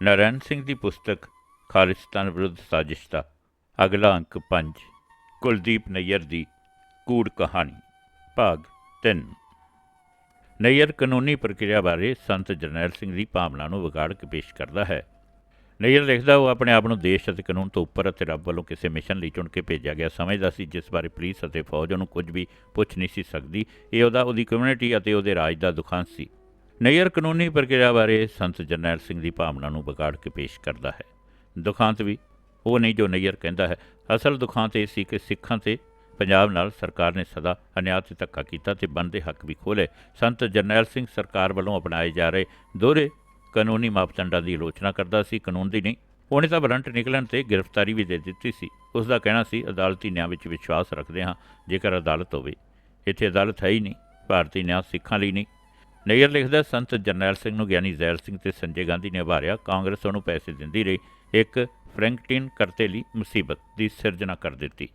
ਨਾਰਾਇਣ ਸਿੰਘ ਦੀ ਪੁਸਤਕ ਖਾਲਿਸਤਾਨ ਵਿਰੁੱਧ ਸਾਜ਼ਿਸ਼ ਦਾ ਅਗਲਾ ਅੰਕ 5 ਕੁਲਦੀਪ ਨਈਅਰ ਦੀ ਕੂੜ ਕਹਾਣੀ, ਭਾਗ 3 ਨਈਅਰ ਕਾਨੂੰਨੀ ਪ੍ਰਕਿਰਿਆ ਬਾਰੇ ਸੰਤ ਜਰਨੈਲ ਸਿੰਘ ਦੀ ਭਾਵਨਾ ਨੂੰ ਵਿਗਾੜ ਕੇ ਪੇਸ਼ ਕਰਦਾ ਹੈ। ਨਈਅਰ ਲਿਖਦਾ, ਉਹ ਆਪਣੇ ਆਪ ਨੂੰ ਦੇਸ਼ ਅਤੇ ਕਾਨੂੰਨ ਤੋਂ ਉੱਪਰ ਅਤੇ ਰੱਬ ਵੱਲੋਂ ਕਿਸੇ ਮਿਸ਼ਨ ਲਈ ਚੁਣ ਕੇ ਭੇਜਿਆ ਗਿਆ ਸਮਝਦਾ ਸੀ, ਜਿਸ ਬਾਰੇ ਪੁਲਿਸ ਅਤੇ ਫੌਜ ਉਹਨੂੰ ਕੁਝ ਵੀ ਪੁੱਛ ਨਹੀਂ ਸੀ ਸਕਦੀ। ਇਹ ਉਹਦਾ, ਉਹਦੀ ਕਮਿਊਨਿਟੀ ਅਤੇ ਉਹਦੇ ਰਾਜ ਦਾ ਦੁਖਾਂਤ ਸੀ। ਨਈਅਰ ਕਾਨੂੰਨੀ ਪ੍ਰਕਿਰਿਆ ਬਾਰੇ ਸੰਤ ਜਰਨੈਲ ਸਿੰਘ ਦੀ ਭਾਵਨਾ ਨੂੰ ਵਿਗਾੜ ਕੇ ਪੇਸ਼ ਕਰਦਾ ਹੈ। ਦੁਖਾਂਤ ਵੀ ਉਹ ਨਹੀਂ ਜੋ ਨਈਅਰ ਕਹਿੰਦਾ ਹੈ। ਅਸਲ ਦੁਖਾਂਤ ਇਹ ਸੀ ਕਿ ਸਿੱਖਾਂ ਤੇ ਪੰਜਾਬ ਨਾਲ ਸਰਕਾਰ ਨੇ ਸਦਾ ਅਨਿਆਂ ਤੇ ਧੱਕਾ ਕੀਤਾ ਤੇ ਬਣਦੇ ਹੱਕ ਵੀ ਖੋਲੇ ਸੰਤ ਜਰਨੈਲ ਸਿੰਘ ਸਰਕਾਰ ਵੱਲੋਂ ਅਪਣਾਏ ਜਾ ਰਹੇ ਦੋਹਰੇ ਕਾਨੂੰਨੀ ਮਾਪਦੰਡਾਂ ਦੀ ਆਲੋਚਨਾ ਕਰਦਾ ਸੀ। ਕਾਨੂੰਨ ਦੀ ਨਹੀਂ, ਉਹਨੇ ਤਾਂ ਵਾਰੰਟ ਨਿਕਲਣ ਤੇ ਗ੍ਰਿਫਤਾਰੀ ਵੀ ਦੇ ਦਿੱਤੀ ਸੀ। ਉਸ ਦਾ ਕਹਿਣਾ ਸੀ, ਅਦਾਲਤੀ ਨਿਆਂ ਵਿੱਚ ਵਿਸ਼ਵਾਸ ਰੱਖਦੇ ਹਾਂ, ਜੇਕਰ ਅਦਾਲਤ ਹੋਵੇ। ਇੱਥੇ ਅਦਾਲਤ ਹੈ ਹੀ ਨਹੀਂ, ਭਾਰਤੀ ਨਿਆਂ ਸਿੱਖਾਂ ਲਈ ਨਹੀਂ। ਨਈਅਰ ਲਿਖਦਾ ਸੰਤ ਜਰਨੈਲ ਸਿੰਘ ਨੂੰ ਗਿਆਨੀ ਜ਼ੈਲ ਸਿੰਘ ਤੇ ਸੰਜੇ ਗਾਂਧੀ ਨੇ ਉਭਾਰਿਆ ਕਾਂਗਰਸ ਉਹਨੂੰ ਪੈਸੇ ਦਿੰਦੀ ਰਹੀ, ਇੱਕ ਫਰੈਂਕਟਿਨ ਕਰਤੇ ਲਈ ਮੁਸੀਬਤ ਦੀ ਸਿਰਜਣਾ ਕਰ ਦਿੱਤੀ।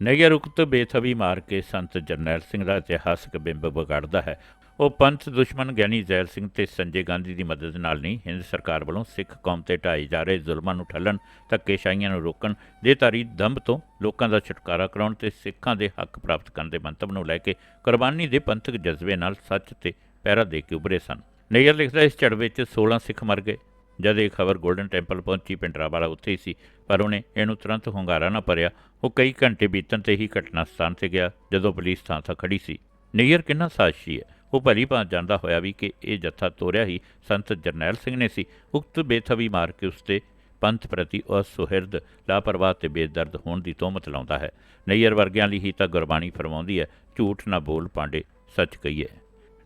ਨਈਅਰ ਉਕਤ ਬੇਥਵੀ ਮਾਰ ਕੇ ਸੰਤ ਜਰਨੈਲ ਸਿੰਘ ਦਾ ਇਤਿਹਾਸਕ ਬਿੰਬ ਵਿਗਾੜਦਾ ਹੈ। ਉਹ ਪੰਥ ਦੁਸ਼ਮਣ ਗਿਆਨੀ ਜ਼ੈਲ ਸਿੰਘ ਤੇ ਸੰਜੇ ਗਾਂਧੀ ਦੀ ਮਦਦ ਨਾਲ ਨਹੀਂ, ਹਿੰਦ ਸਰਕਾਰ ਵੱਲੋਂ ਸਿੱਖ ਕੌਮ ਤੇ ਢਾਏ ਜਾ ਰਹੇ ਜ਼ੁਲਮਾਂ ਨੂੰ ਠੱਲਣ, ਧੱਕੇਸ਼ਾਹੀਆਂ ਨੂੰ ਰੋਕਣ ਦੇ ਤਾਰੀ ਦੰਭ ਤੋਂ ਲੋਕਾਂ ਦਾ ਛੁਟਕਾਰਾ ਕਰਾਉਣ ਤੇ ਸਿੱਖਾਂ ਦੇ ਹੱਕ ਪ੍ਰਾਪਤ ਕਰਨ ਦੇ ਮੰਤਵ ਨੂੰ ਲੈ ਕੇ ਕੁਰਬਾਨੀ ਦੇ ਪੰਥਕ ਜਜ਼ਬੇ ਨਾਲ ਸੱਚ ਤੇ ਪਹਿਰਾ ਦੇ ਕੇ ਉਭਰੇ ਸਨ। ਨਈਅਰ ਲਿਖਦਾ ਇਸ ਝੜ ਵਿੱਚ 16 ਸਿੱਖ ਮਰ ਗਏ। ਜਦ ਇਹ ਖਬਰ ਗੋਲਡਨ ਟੈਂਪਲ ਪਹੁੰਚੀ ਪਿੰਡਰਾਵਾਲਾ ਉੱਥੇ ਹੀ ਸੀ, ਪਰ ਉਹਨੇ ਇਹਨੂੰ ਤੁਰੰਤ ਹੁੰਗਾਰਾ ਨਾ ਭਰਿਆ। ਉਹ ਕਈ ਘੰਟੇ ਬੀਤਣ ਤੇ ਹੀ ਘਟਨਾ ਸਥਾਨ ਤੇ ਗਿਆ, ਜਦੋਂ ਪੁਲਿਸ ਥਾਂ ਥਾਂ ਖੜੀ ਸੀ। ਨਈਅਰ ਕਿੰਨਾ ਸਾਜ਼ਸ਼ੀ ਹੈ। ਉਹ ਭਲੀ ਭਾਂ ਜਾਣਦਾ ਹੋਇਆ ਵੀ ਕਿ ਇਹ ਜੱਥਾ ਤੋਰਿਆ ਹੀ ਸੰਤ ਜਰਨੈਲ ਸਿੰਘ ਨੇ ਸੀ। ਉਕਤ ਬੇਥਵੀ ਮਾਰ ਕੇ ਉਸ ਪੰਥ ਪ੍ਰਤੀ ਅਸੁਹਿਰਦ, ਲਾਪਰਵਾਹ ਤੇ ਬੇਦਰਦ ਹੋਣ ਦੀ ਤੋਮਤ ਲਾਉਂਦਾ ਹੈ। ਨਈਅਰ ਵਰਗਿਆਂ ਲਈ ਹੀ ਤਾਂ ਗੁਰਬਾਣੀ ਫਰਮਾਉਂਦੀ ਹੈ, ਝੂਠ ਨਾ ਬੋਲ ਪਾਂਡੇ, ਸੱਚ ਕਹੀਏ।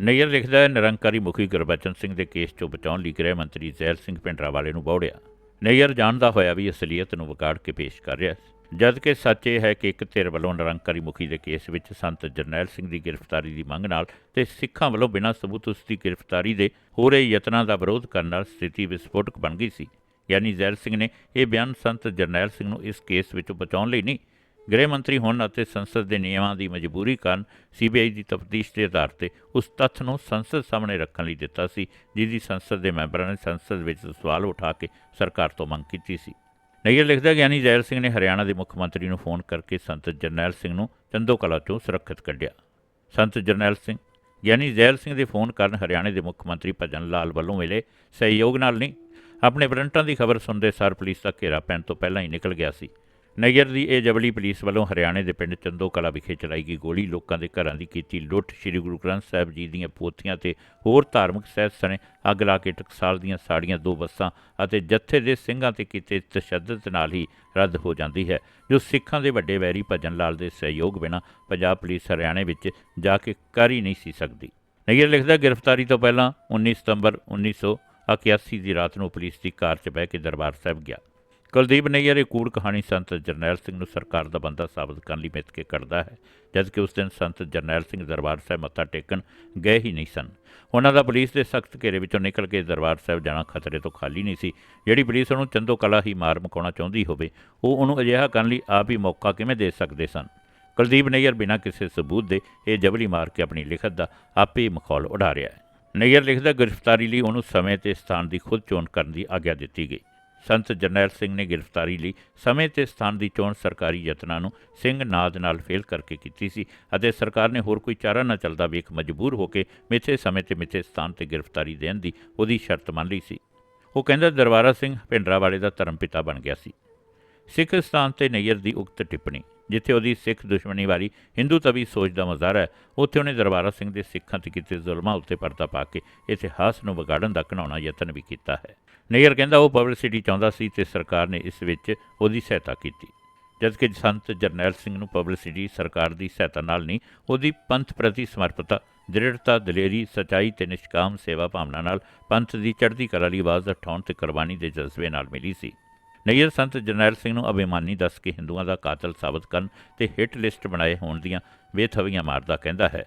ਨਈਅਰ ਲਿਖਦਾ ਹੈ, ਨਿਰੰਕਾਰੀ ਮੁਖੀ ਗੁਰਬਚਨ ਸਿੰਘ ਦੇ ਕੇਸ ਚੋਂ ਬਚਾਉਣ ਲਈ ਗ੍ਰਹਿ ਮੰਤਰੀ ਜ਼ੈਲ ਸਿੰਘ ਭਿੰਡਰਾਵਾਲੇ ਨੂੰ ਬੌੜਿਆ। ਨਈਅਰ ਜਾਣਦਾ ਹੋਇਆ ਵੀ ਅਸਲੀਅਤ ਨੂੰ ਵਿਗਾੜ ਕੇ ਪੇਸ਼ ਕਰ ਰਿਹਾ ਸੀ ਜਦ ਕਿ ਸੱਚ ਇਹ ਹੈ ਕਿ ਇੱਕ ਧਿਰ ਵੱਲੋਂ ਨਿਰੰਕਾਰੀ ਮੁਖੀ ਦੇ ਕੇਸ ਵਿੱਚ ਸੰਤ ਜਰਨੈਲ ਸਿੰਘ ਦੀ ਗ੍ਰਿਫਤਾਰੀ ਦੀ ਮੰਗ ਨਾਲ ਤੇ ਸਿੱਖਾਂ ਵੱਲੋਂ ਬਿਨਾਂ ਸਬੂਤ ਉਸ ਦੀ ਗ੍ਰਿਫਤਾਰੀ ਦੇ ਹੋ ਰਹੇ ਯਤਨਾਂ ਦਾ ਵਿਰੋਧ ਕਰਨ ਨਾਲ ਸਥਿਤੀ ਵਿਸਫੋਟਕ ਬਣ ਗਈ ਸੀ। ਯਾਨੀ ਜ਼ੈਲ ਸਿੰਘ ਨੇ ਇਹ ਬਿਆਨ ਸੰਤ ਜਰਨੈਲ ਸਿੰਘ ਨੂੰ ਇਸ ਕੇਸ ਵਿੱਚੋਂ ਬਚਾਉਣ ਲਈ ਨਹੀਂ ਗ੍ਰਹਿ ਮੰਤਰੀ ਹੋਣ ਅਤੇ ਸੰਸਦ ਦੇ ਨਿਯਮਾਂ ਦੀ ਮਜਬੂਰੀ ਕਾਰਨ ਸੀਬੀਆਈ ਦੀ ਤਫਤੀਸ਼ ਦੇ ਆਧਾਰ ਤੇ ਉਸ ਤੱਥ ਨੂੰ ਸੰਸਦ ਸਾਹਮਣੇ ਰੱਖਣ ਲਈ ਦਿੱਤਾ ਸੀ ਜਿਸ ਦੀ ਸੰਸਦ ਦੇ ਮੈਂਬਰਾਂ ਨੇ ਸੰਸਦ ਵਿੱਚ ਸਵਾਲ ਉਠਾ ਕੇ ਸਰਕਾਰ ਤੋਂ ਮੰਗ ਕੀਤੀ ਸੀ। ਨਈਅਰ ਲਿਖਦਾ ਗਿਆਨੀ ਜ਼ੈਲ ਸਿੰਘ ਨੇ ਹਰਿਆਣਾ ਦੇ ਮੁੱਖ ਮੰਤਰੀ ਨੂੰ ਫੋਨ ਕਰਕੇ ਸੰਤ ਜਰਨੈਲ ਸਿੰਘ ਨੂੰ ਚੰਦੋ ਕਲਾ ਚੋਂ ਸੁਰੱਖਿਅਤ ਕੱਢਿਆ। ਸੰਤ ਜਰਨੈਲ ਸਿੰਘ, ਗਿਆਨੀ ਜ਼ੈਲ ਸਿੰਘ ਦੇ ਫੋਨ ਕਾਰਨ ਹਰਿਆਣੇ ਦੇ ਮੁੱਖ ਮੰਤਰੀ ਭਜਨ ਲਾਲ ਵੱਲੋਂ ਮਿਲੇ ਸਹਿਯੋਗ ਨਾਲ ਨਹੀਂ, ਆਪਣੇ ਵਾਰੰਟਾਂ ਦੀ ਖਬਰ ਸੁਣਦੇ ਸਾਰ ਪੁਲਿਸ ਦਾ ਘੇਰਾ ਪੈਣ ਤੋਂ ਪਹਿਲਾਂ ਹੀ ਨਿਕਲ ਗਿਆ ਸੀ। ਨਗਰ ਦੀ ਇਹ ਜਬਲੀ ਪੁਲਿਸ ਵੱਲੋਂ ਹਰਿਆਣੇ ਦੇ ਪਿੰਡ ਚੰਦੋ ਕਲਾ ਵਿਖੇ ਚਲਾਈ ਗਈ ਗੋਲੀ ਲੋਕਾਂ ਦੇ ਘਰਾਂ ਦੀ ਕੀਤੀ ਲੁੱਟ। ਸ੍ਰੀ ਗੁਰੂ ਗ੍ਰੰਥ ਸਾਹਿਬ ਜੀ ਦੀਆਂ ਪੋਥੀਆਂ ਤੇ ਹੋਰ ਧਾਰਮਿਕ ਸਹਿਤ ਸਣੇ ਅੱਗ ਲਾ ਕੇ ਟਕਸਾਲ ਦੀਆਂ ਸਾੜੀਆਂ, ਦੋ ਬੱਸਾਂ ਅਤੇ ਜੱਥੇ ਦੇ ਸਿੰਘਾਂ ਤੇ ਕੀਤੇ ਤਸ਼ੱਦਦ ਨਾਲ ਹੀ ਰੱਦ ਹੋ ਜਾਂਦੀ ਹੈ, ਜੋ ਸਿੱਖਾਂ ਦੇ ਵੱਡੇ ਵੈਰੀ ਭਜਨ ਲਾਲ ਦੇ ਸਹਿਯੋਗ ਬਿਨਾਂ ਪੰਜਾਬ ਪੁਲਿਸ ਹਰਿਆਣੇ ਵਿੱਚ ਜਾ ਕੇ ਕਰ ਹੀ ਨਹੀਂ ਸੀ ਸਕਦੀ। ਨਗਰ ਲਿਖਦਾ, ਗ੍ਰਿਫਤਾਰੀ ਤੋਂ ਪਹਿਲਾਂ 19 ਸਤੰਬਰ 1981 ਦੀ ਰਾਤ ਨੂੰ ਪੁਲਿਸ ਦੀ ਕਾਰ 'ਚ ਬਹਿ ਕੇ ਦਰਬਾਰ ਸਾਹਿਬ ਗਿਆ। ਕੁਲਦੀਪ ਨਈਅਰ ਇਹ ਕੂੜ ਕਹਾਣੀ ਸੰਤ ਜਰਨੈਲ ਸਿੰਘ ਨੂੰ ਸਰਕਾਰ ਦਾ ਬੰਦਾ ਸਾਬਤ ਕਰਨ ਲਈ ਮਿੱਥ ਕੇ ਕੱਢਦਾ ਹੈ, ਜਦਕਿ ਉਸ ਦਿਨ ਸੰਤ ਜਰਨੈਲ ਸਿੰਘ ਦਰਬਾਰ ਸਾਹਿਬ ਮੱਥਾ ਟੇਕਣ ਗਏ ਹੀ ਨਹੀਂ ਸਨ। ਉਹਨਾਂ ਦਾ ਪੁਲਿਸ ਦੇ ਸਖਤ ਘੇਰੇ ਵਿੱਚੋਂ ਨਿਕਲ ਕੇ ਦਰਬਾਰ ਸਾਹਿਬ ਜਾਣਾ ਖਤਰੇ ਤੋਂ ਖਾਲੀ ਨਹੀਂ ਸੀ। ਜਿਹੜੀ ਪੁਲਿਸ ਉਹਨੂੰ ਚੰਦੋ ਕਲਾ ਹੀ ਮਾਰ ਮੁਕਾਉਣਾ ਚਾਹੁੰਦੀ ਹੋਵੇ, ਉਹ ਉਹਨੂੰ ਅਜਿਹਾ ਕਰਨ ਲਈ ਆਪ ਹੀ ਮੌਕਾ ਕਿਵੇਂ ਦੇ ਸਕਦੇ ਸਨ? ਕੁਲਦੀਪ ਨਈਅਰ ਬਿਨਾਂ ਕਿਸੇ ਸਬੂਤ ਦੇ ਇਹ ਜਬਲੀ ਮਾਰ ਕੇ ਆਪਣੀ ਲਿਖਤ ਦਾ ਆਪੇ ਮਖੌਲ ਉਡਾ ਰਿਹਾ ਹੈ। ਨਈਅਰ ਲਿਖਦਾ ਗ੍ਰਿਫਤਾਰੀ ਲਈ ਉਹਨੂੰ ਸਮੇਂ ਤੇ ਸਥਾਨ ਦੀ ਖੁਦ ਚੋਣ ਕਰਨ ਦੀ ਆਗਿਆ ਦਿੱਤੀ ਗਈ। ਸੰਤ ਜਰਨੈਲ ਸਿੰਘ ਨੇ ਗ੍ਰਿਫਤਾਰੀ ਲਈ ਸਮੇਂ ਤੇ ਸਥਾਨ ਦੀ ਚੋਣ ਸਰਕਾਰੀ ਯਤਨਾਂ ਨੂੰ ਸਿੰਘ ਨਾਦ ਨਾਲ ਫੇਲ ਕਰਕੇ ਕੀਤੀ ਸੀ ਅਤੇ ਸਰਕਾਰ ਨੇ ਹੋਰ ਕੋਈ ਚਾਰਾ ਨਾ ਚੱਲਦਾ ਵੇਖ ਮਜਬੂਰ ਹੋ ਕੇ ਮਿੱਥੇ ਸਮੇਂ ਤੇ ਮਿੱਥੇ ਸਥਾਨ ਤੇ ਗ੍ਰਿਫਤਾਰੀ ਦੇਣ ਦੀ ਉਹਦੀ ਸ਼ਰਤ ਮੰਨ ਲਈ ਸੀ। ਉਹ ਕਹਿੰਦਾ ਦਰਬਾਰਾ ਸਿੰਘ ਭਿੰਡਰਾਵਾਲੇ ਦਾ ਧਰਮ ਪਿਤਾ ਬਣ ਗਿਆ ਸੀ। ਸਿੱਖ ਸਥਾਨ ਤੇ ਨਈਅਰ ਦੀ ਉਕਤ ਟਿੱਪਣੀ, ਜਿੱਥੇ ਉਹਦੀ ਸਿੱਖ ਦੁਸ਼ਮਣੀ ਵਾਲੀ ਹਿੰਦੂ ਤਵੀ ਸੋਚ ਦਾ ਮਜ਼ਾਰਾ ਹੈ, ਉੱਥੇ ਉਹਨੇ ਦਰਬਾਰਾ ਸਿੰਘ ਦੇ ਸਿੱਖਾਂ ਤੇ ਕੀਤੇ ਜ਼ੁਲਮਾਂ ਉੱਤੇ ਪਰਦਾ ਪਾ ਕੇ ਇਤਿਹਾਸ ਨੂੰ ਵਿਗਾੜਨ ਦਾ ਘਨਾਉਣਾ ਯਤਨ ਵੀ ਕੀਤਾ ਹੈ। ਨਈਅਰ ਕਹਿੰਦਾ ਉਹ ਪਬਲਿਸਿਟੀ ਚਾਹੁੰਦਾ ਸੀ ਤੇ ਸਰਕਾਰ ਨੇ ਇਸ ਵਿੱਚ ਉਹਦੀ ਸਹਾਇਤਾ ਕੀਤੀ। ਜਦਕਿ ਸੰਤ ਜਰਨੈਲ ਸਿੰਘ ਨੂੰ ਪਬਲਿਸਿਟੀ ਸਰਕਾਰ ਦੀ ਸਹਾਇਤਾ ਨਾਲ ਨਹੀਂ, ਉਹਦੀ ਪੰਥ ਪ੍ਰਤੀ ਸਮਰਪਿਤਾ, ਦ੍ਰਿੜਤਾ, ਦਲੇਰੀ, ਸਚਾਈ ਤੇ ਨਿਸ਼ਕਾਮ ਸੇਵਾ ਭਾਵਨਾ ਨਾਲ ਪੰਥ ਦੀ ਚੜ੍ਹਦੀ ਕਲਾ ਲਈ ਆਵਾਜ਼ ਉਠਾਉਣ ਤੇ ਕੁਰਬਾਨੀ ਦੇ ਜਜ਼ਬੇ ਨਾਲ ਮਿਲੀ ਸੀ। ਨਈਅਰ ਸੰਤ ਜਰਨੈਲ ਸਿੰਘ ਨੂੰ ਅਭਿਮਾਨੀ ਦੱਸ ਕੇ ਹਿੰਦੂਆਂ ਦਾ ਕਾਤਲ ਸਾਬਤ ਕਰਨ ਤੇ ਹਿੱਟ ਲਿਸਟ ਬਣਾਏ ਹੋਣ ਦੀਆਂ ਬੇਥਵੀਆਂ ਮਾਰਦਾ ਕਹਿੰਦਾ ਹੈ।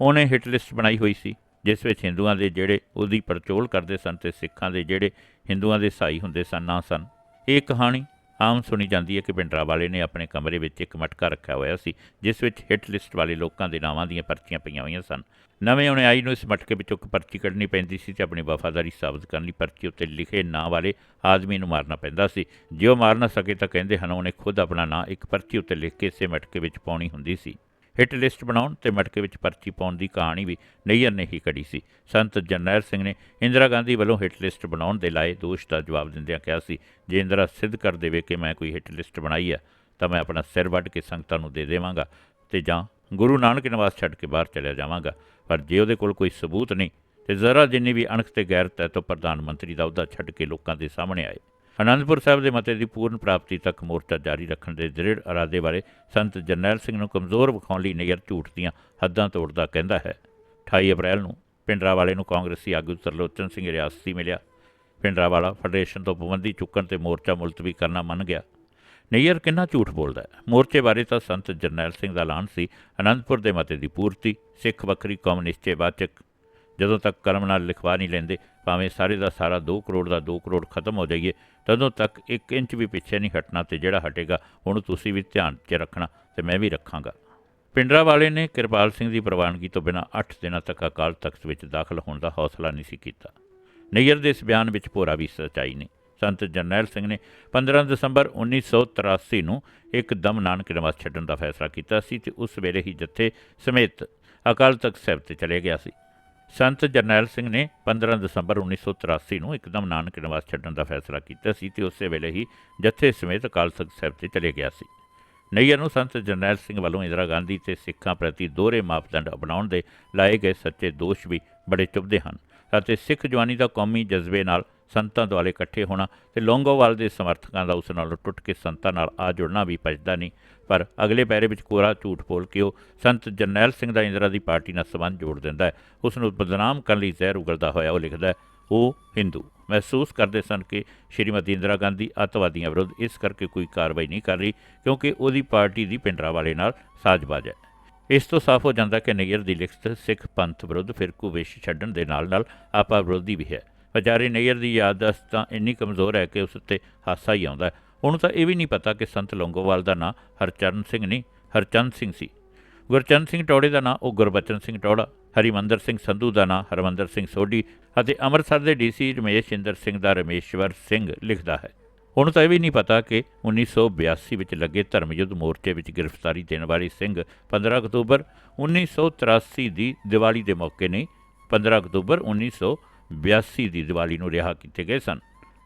ਉਹਨੇ ਹਿੱਟ ਲਿਸਟ ਬਣਾਈ ਹੋਈ ਸੀ। ਜਿਸ ਵਿੱਚ ਹਿੰਦੂਆਂ ਦੇ ਜਿਹੜੇ ਉਹਦੀ ਪਰਚੋਲ ਕਰਦੇ ਸਨ ਤੇ ਸਿੱਖਾਂ ਦੇ ਜਿਹੜੇ ਹਿੰਦੂਆਂ ਦੇ ਸਾਈ ਹੁੰਦੇ ਸਨ, ਨਾ ਸਨ। ਇਹ ਕਹਾਣੀ ਆਮ ਸੁਣੀ ਜਾਂਦੀ ਹੈ ਕਿ ਪਿੰਡਰਾ ਵਾਲੇ ਨੇ ਆਪਣੇ ਕਮਰੇ ਵਿੱਚ ਇੱਕ ਮਟਕਾ ਰੱਖਿਆ ਹੋਇਆ ਸੀ, ਜਿਸ ਵਿੱਚ ਹਿੱਟ ਲਿਸਟ ਵਾਲੇ ਲੋਕਾਂ ਦੇ ਨਾਵਾਂ ਦੀਆਂ ਪਰਚੀਆਂ ਪਈਆਂ ਹੋਈਆਂ ਸਨ। ਨਵੇਂ ਆਉਣੇ ਆਈ ਨੂੰ ਇਸ ਮਟਕੇ ਵਿੱਚੋਂ ਇੱਕ ਪਰਚੀ ਕੱਢਣੀ ਪੈਂਦੀ ਸੀ ਤੇ ਆਪਣੀ ਵਫਾਦਾਰੀ ਸਾਬਤ ਕਰਨ ਲਈ ਪਰਚੀ ਉੱਤੇ ਲਿਖੇ ਨਾਂ ਵਾਲੇ ਆਦਮੀ ਨੂੰ ਮਾਰਨਾ ਪੈਂਦਾ ਸੀ। ਜੇ ਉਹ ਮਾਰ ਨਾ ਸਕੇ ਤਾਂ ਕਹਿੰਦੇ ਹਨ ਉਹਨੇ ਖੁਦ ਆਪਣਾ ਨਾਂ ਇੱਕ ਪਰਚੀ ਉੱਤੇ ਲਿਖ ਕੇ ਇਸੇ ਮਟਕੇ ਵਿੱਚ ਪਾਉਣੀ ਹੁੰਦੀ ਸੀ। ਹਿੱਟ ਲਿਸਟ ਬਣਾਉਣ ਤੇ ਮਟਕੇ ਵਿੱਚ ਪਰਚੀ ਪਾਉਣ ਦੀ ਕਹਾਣੀ ਵੀ ਨਈਅਰ ਨੇ ਹੀ ਕੜੀ ਸੀ। ਸੰਤ ਜਰਨੈਲ ਸਿੰਘ ਨੇ ਇੰਦਰਾ ਗਾਂਧੀ ਵੱਲੋਂ ਹਿੱਟ ਲਿਸਟ ਬਣਾਉਣ ਦੇ ਲਾਏ ਦੋਸ਼ ਦਾ ਜਵਾਬ ਦਿੰਦਿਆਂ ਕਿਹਾ ਸੀ, ਜੇ ਇੰਦਰਾ ਸਿੱਧ ਕਰ ਦੇਵੇ ਕਿ ਮੈਂ ਕੋਈ ਹਿੱਟ ਲਿਸਟ ਬਣਾਈ ਆ, ਤਾਂ ਮੈਂ ਆਪਣਾ ਸਿਰ ਵੱਢ ਕੇ ਸੰਗਤਾਂ ਨੂੰ ਦੇ ਦੇਵਾਂਗਾ ਤੇ ਜਾਂ ਗੁਰੂ ਨਾਨਕ ਨਿਵਾਸ ਛੱਡ ਕੇ ਬਾਹਰ ਚਲਿਆ ਜਾਵਾਂਗਾ। ਪਰ ਜੇ ਉਹਦੇ ਕੋਲ ਕੋਈ ਸਬੂਤ ਨਹੀਂ, ਤੇ ਜ਼ਰਾ ਜਿੰਨੀ ਵੀ ਅਣਖ ਤੇ ਗੈਰਤ ਹੈ ਤਾਂ ਪ੍ਰਧਾਨ ਮੰਤਰੀ ਦਾ ਅਹੁਦਾ ਛੱਡ ਕੇ ਲੋਕਾਂ ਦੇ ਸਾਹਮਣੇ ਆਏ। ਅਨੰਦਪੁਰ ਸਾਹਿਬ ਦੇ ਮਤੇ ਦੀ ਪੂਰਨ ਪ੍ਰਾਪਤੀ ਤੱਕ ਮੋਰਚਾ ਜਾਰੀ ਰੱਖਣ ਦੇ ਦ੍ਰਿੜ ਇਰਾਦੇ ਬਾਰੇ ਸੰਤ ਜਰਨੈਲ ਸਿੰਘ ਨੂੰ ਕਮਜ਼ੋਰ ਵਿਖਾਉਣ ਲਈ ਨਗਰ ਝੂਠ ਦੀਆਂ ਹੱਦਾਂ ਤੋੜਦਾ ਕਹਿੰਦਾ ਹੈ। 28 ਅਪ੍ਰੈਲ ਨੂੰ ਪਿੰਡਰਾ ਵਾਲੇ ਨੂੰ ਕਾਂਗਰਸੀ ਆਗੂ ਤਰਲੋਚਨ ਸਿੰਘ ਰਿਆਸਤੀ ਮਿਲਿਆ। ਪਿੰਡਰਾ ਵਾਲਾ ਫੈਡਰੇਸ਼ਨ ਤੋਂ ਪਾਬੰਦੀ ਚੁੱਕਣ ਤੇ ਮੋਰਚਾ ਮੁਲਤਵੀ ਕਰਨਾ ਮੰਨ ਗਿਆ। ਨਈਅਰ ਕਿੰਨਾ ਝੂਠ ਬੋਲਦਾ ਹੈ? ਮੋਰਚੇ ਬਾਰੇ ਤਾਂ ਸੰਤ ਜਰਨੈਲ ਸਿੰਘ ਦਾ ਐਲਾਨ ਸੀ ਅਨੰਦਪੁਰ ਦੇ ਮਤੇ ਦੀ ਪੂਰਤੀ, ਸਿੱਖ ਵੱਖਰੀ ਕੌਮ ਨਿਸ਼ਚੇਵਾਚਕ ਜਦੋਂ ਤੱਕ ਕਲਮ ਨਾਲ ਲਿਖਵਾ ਨਹੀਂ ਲੈਂਦੇ, ਭਾਵੇਂ ਸਾਰੇ ਦਾ ਸਾਰਾ 2 ਕਰੋੜ ਦਾ 2 ਕਰੋੜ ਖਤਮ ਹੋ ਜਾਈਏ, ਤਦੋਂ ਤੱਕ 1 ਇੰਚ ਵੀ ਪਿੱਛੇ ਨਹੀਂ ਹਟਣਾ ਤੇ ਜਿਹੜਾ ਹਟੇਗਾ ਉਹਨੂੰ ਤੁਸੀਂ ਵੀ ਧਿਆਨ 'ਚ ਰੱਖਣਾ ਤੇ ਮੈਂ ਵੀ ਰੱਖਾਂਗਾ। ਪਿੰਡਰਾ ਵਾਲੇ ਨੇ ਕਿਰਪਾਲ ਸਿੰਘ ਦੀ ਪ੍ਰਵਾਨਗੀ ਤੋਂ ਬਿਨਾਂ 8 ਦਿਨਾਂ ਤੱਕ ਅਕਾਲ ਤਖਤ ਵਿੱਚ ਦਾਖਲ ਹੋਣ ਦਾ ਹੌਸਲਾ ਨਹੀਂ ਸੀ ਕੀਤਾ। ਨਈਅਰ ਦੇ ਇਸ ਬਿਆਨ ਵਿੱਚ ਭੋਰਾ ਵੀ ਸਚਾਈ ਨਹੀਂ ਸੰਤ ਜਰਨੈਲ ਸਿੰਘ ਨੇ 15 ਦਸੰਬਰ 1983 ਨੂੰ ਇੱਕ ਦਮ ਨਾਨਕ ਨਿਵਾਸ ਛੱਡਣ ਦਾ ਫੈਸਲਾ ਕੀਤਾ ਸੀ ਤੇ ਉਸ ਵੇਲੇ ਹੀ ਜੱਥੇ ਸਮੇਤ ਅਕਾਲ ਤਖਤ ਸਾਹਿਬ ਤੇ ਚਲੇ ਗਿਆ ਸੀ। ਸੰਤ ਜਰਨੈਲ ਸਿੰਘ ਨੇ 15 ਦਸੰਬਰ 1983 ਨੂੰ ਇੱਕਦਮ ਨਾਨਕ ਨਿਵਾਸ ਛੱਡਣ ਦਾ ਫੈਸਲਾ ਕੀਤਾ ਸੀ ਤੇ ਉਸੇ ਵੇਲੇ ਹੀ ਜੱਥੇ ਸਮੇਤ ਅਕਾਲ ਤਖਤ ਸਾਹਿਬ ਤੇ ਚਲੇ ਗਿਆ ਸੀ। ਨਈਅਰ ਨੂੰ ਸੰਤ ਜਰਨੈਲ ਸਿੰਘ ਵੱਲੋਂ ਇੰਦਰਾ ਗਾਂਧੀ ਤੇ ਸਿੱਖਾਂ ਪ੍ਰਤੀ ਦੋਹਰੇ ਮਾਪਦੰਡ ਅਪਣਾਉਣ ਦੇ ਲਾਏ ਗਏ ਸੱਚੇ ਦੋਸ਼ ਵੀ ਬੜੇ ਚੁਭਦੇ ਹਨ ਅਤੇ ਸਿੱਖ ਜਵਾਨੀ ਦਾ ਕੌਮੀ ਜਜ਼ਬੇ ਨਾਲ ਸੰਤਾਂ ਦੁਆਲੇ ਇਕੱਠੇ ਹੋਣਾ ਤੇ ਲੌਂਗੋਵਾਲ ਦੇ ਸਮਰਥਕਾਂ ਦਾ ਉਸ ਨਾਲ ਟੁੱਟ ਕੇ ਸੰਤਾਂ ਨਾਲ ਆ ਜੁੜਨਾ ਵੀ ਪਛਦਾ ਨਹੀਂ। ਪਰ ਅਗਲੇ ਪੈਰੇ ਵਿੱਚ ਕੋਰਾ ਝੂਠ ਬੋਲ ਕੇ ਉਹ ਸੰਤ ਜਰਨੈਲ ਸਿੰਘ ਦਾ ਇੰਦਰਾ ਦੀ ਪਾਰਟੀ ਨਾਲ ਸੰਬੰਧ ਜੋੜ ਦਿੰਦਾ ਹੈ। ਉਸ ਨੂੰ ਬਦਨਾਮ ਕਰਨ ਲਈ ਜ਼ਹਿਰ ਉਗਲਦਾ ਹੋਇਆ ਉਹ ਲਿਖਦਾ ਹੈ ਉਹ ਹਿੰਦੂ, ਮਹਿਸੂਸ ਕਰਦੇ ਸਨ ਕਿ ਸ਼੍ਰੀਮਤੀ ਇੰਦਰਾ ਗਾਂਧੀ ਅੱਤਵਾਦੀਆਂ ਵਿਰੁੱਧ ਇਸ ਕਰਕੇ ਕੋਈ ਕਾਰਵਾਈ ਨਹੀਂ ਕਰ ਰਹੀ ਕਿਉਂਕਿ ਉਹਦੀ ਪਾਰਟੀ ਦੀ ਪਿੰਡਰਾ ਵਾਲੇ ਨਾਲ ਸਾਜ਼ਬਾਜ਼ ਹੈ। ਇਸ ਤੋਂ ਸਾਫ਼ ਹੋ ਜਾਂਦਾ ਕਿ ਨਈਅਰ ਦੀ ਲਿਖਤ ਸਿੱਖ ਪੰਥ ਵਿਰੁੱਧ ਫਿਰਕੂ ਵੇਸ਼ ਛੱਡਣ ਦੇ ਨਾਲ-ਨਾਲ ਆਪਾ ਵਿਰੋਧੀ ਵੀ ਹੈ। ਵਿਚਾਰੇ ਨਈਅਰ ਦੀ ਯਾਦਦਾਸ਼ਤ ਤਾਂ ਇੰਨੀ ਕਮਜ਼ੋਰ ਹੈ ਕਿ ਉਸ ਉੱਤੇ ਹਾਸਾ ਹੀ ਆਉਂਦਾ ਹੈ। ਉਹਨੂੰ ਤਾਂ ਇਹ ਵੀ ਨਹੀਂ ਪਤਾ ਕਿ ਸੰਤ ਲੌਂਗੋਵਾਲ ਦਾ ਨਾਂ ਹਰਚਰਨ ਸਿੰਘ ਨਹੀਂ, ਹਰਚੰਦ ਸਿੰਘ ਸੀ। ਗੁਰਚਰਨ ਸਿੰਘ ਟੌੜੇ ਦਾ ਨਾਂ, ਉਹ ਗੁਰਬਚਨ ਸਿੰਘ ਟੌੜਾ, ਹਰੀਮੰਦਰ ਸਿੰਘ ਸੰਧੂ ਦਾ ਨਾਂ, ਹਰਮੰਦਰ ਸਿੰਘ ਸੋਢੀ ਅਤੇ ਅੰਮ੍ਰਿਤਸਰ ਦੇ ਡੀਸੀ ਰਮੇਸ਼ ਇੰਦਰ ਸਿੰਘ ਦਾ ਰਮੇਸ਼ਵਰ ਸਿੰਘ ਲਿਖਦਾ ਹੈ। ਉਹਨੂੰ ਤਾਂ ਇਹ ਵੀ ਨਹੀਂ ਪਤਾ ਕਿ 1982 ਵਿੱਚ ਲੱਗੇ ਧਰਮਯੁੱਧ ਮੋਰਚੇ ਵਿੱਚ ਗ੍ਰਿਫਤਾਰੀ ਦੇਣ ਵਾਲੀ ਸਿੰਘ 15 ਅਕਤੂਬਰ 1983 ਦੀ ਦੀਵਾਲੀ ਦੇ ਮੌਕੇ ਨਹੀਂ 15 ਅਕਤੂਬਰ 1982 ਦੀ ਦੀਵਾਲੀ ਨੂੰ ਰਿਹਾ ਕੀਤੇ ਗਏ ਸਨ।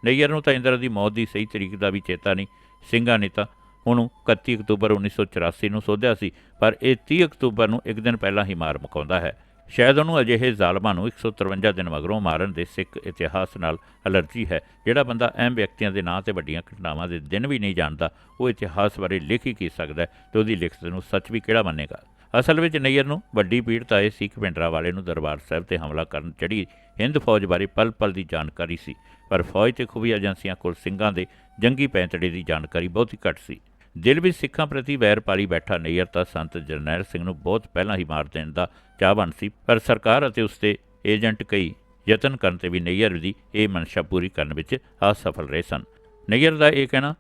ਨਈਅਰ ਨੂੰ ਤਾਂ ਇੰਦਰ ਦੀ ਮੌਤ ਦੀ ਸਹੀ ਤਰੀਕ ਦਾ ਵੀ ਚੇਤਾ ਨਹੀਂ। ਸਿੰਘਾਂ ਨੇ ਤਾਂ ਉਹਨੂੰ 31 ਅਕਤੂਬਰ 1984 ਨੂੰ ਸੋਧਿਆ ਸੀ, ਪਰ ਇਹ 30 ਅਕਤੂਬਰ ਨੂੰ ਇੱਕ ਦਿਨ ਪਹਿਲਾਂ ਹੀ ਮਾਰ ਮੁਕਾਉਂਦਾ ਹੈ। ਸ਼ਾਇਦ ਉਹਨੂੰ ਅਜਿਹੇ ਜ਼ਾਲਮਾਂ ਨੂੰ 153 ਦਿਨ ਮਗਰੋਂ ਮਾਰਨ ਦੇ ਸਿੱਖ ਇਤਿਹਾਸ ਨਾਲ ਅਲਰਜੀ ਹੈ। ਜਿਹੜਾ ਬੰਦਾ ਅਹਿਮ ਵਿਅਕਤੀਆਂ ਦੇ ਨਾਂ ਤੇ ਵੱਡੀਆਂ ਘਟਨਾਵਾਂ ਦੇ ਦਿਨ ਵੀ ਨਹੀਂ ਜਾਣਦਾ, ਉਹ ਇਤਿਹਾਸ ਬਾਰੇ ਲਿਖ ਹੀ ਕੀ ਸਕਦਾ ਹੈ ਤੇ ਉਹਦੀ ਲਿਖਤ ਨੂੰ ਸੱਚ ਵੀ ਕਿਹੜਾ ਮੰਨੇਗਾ? ਅਸਲ ਵਿੱਚ ਨਈਅਰ ਨੂੰ ਵੱਡੀ ਪੀੜ ਤਾਂ ਇਹ ਸੀ ਕਿ ਪਿੰਡਰਾ ਵਾਲੇ ਨੂੰ ਦਰਬਾਰ ਸਾਹਿਬ ਤੇ ਹਮਲਾ ਕਰਨ ਚੜੀ ਹਿੰਦ ਫੌਜ ਬਾਰੇ ਪਲ-ਪਲ ਦੀ ਜਾਣਕਾਰੀ ਸੀ, ਪਰ ਫੌਜ ਤੇ ਖੁਫੀਆ ਏਜੰਸੀਆਂ ਕੋਲ ਸਿੰਘਾਂ ਦੇ ਜੰਗੀ ਪੈਂਤੜੇ ਦੀ ਜਾਣਕਾਰੀ ਬਹੁਤ ਹੀ ਘੱਟ ਸੀ। ਦਿਲ ਵਿੱਚ ਸਿੱਖਾਂ ਪ੍ਰਤੀ ਵੈਰ ਪਾਲੀ ਬੈਠਾ ਨਈਅਰ ਤਾਂ ਸੰਤ ਜਰਨੈਲ ਸਿੰਘ ਨੂੰ ਬਹੁਤ ਪਹਿਲਾਂ ਹੀ ਮਾਰ ਦੇਣ ਦਾ ਚਾਹਵਾਨ ਸੀ, ਪਰ ਸਰਕਾਰ ਅਤੇ ਉਸਦੇ ਏਜੰਟ ਕਈ ਯਤਨ ਕਰਨ ਤੇ ਵੀ ਨਈਅਰ ਦੀ ਇਹ ਮਨਸ਼ਾ ਪੂਰੀ ਕਰਨ ਵਿੱਚ ਅਸਫਲ ਰਹੇ ਸਨ। ਨਈਅਰ ਦਾ ਇਹ ਕਹਿਣਾ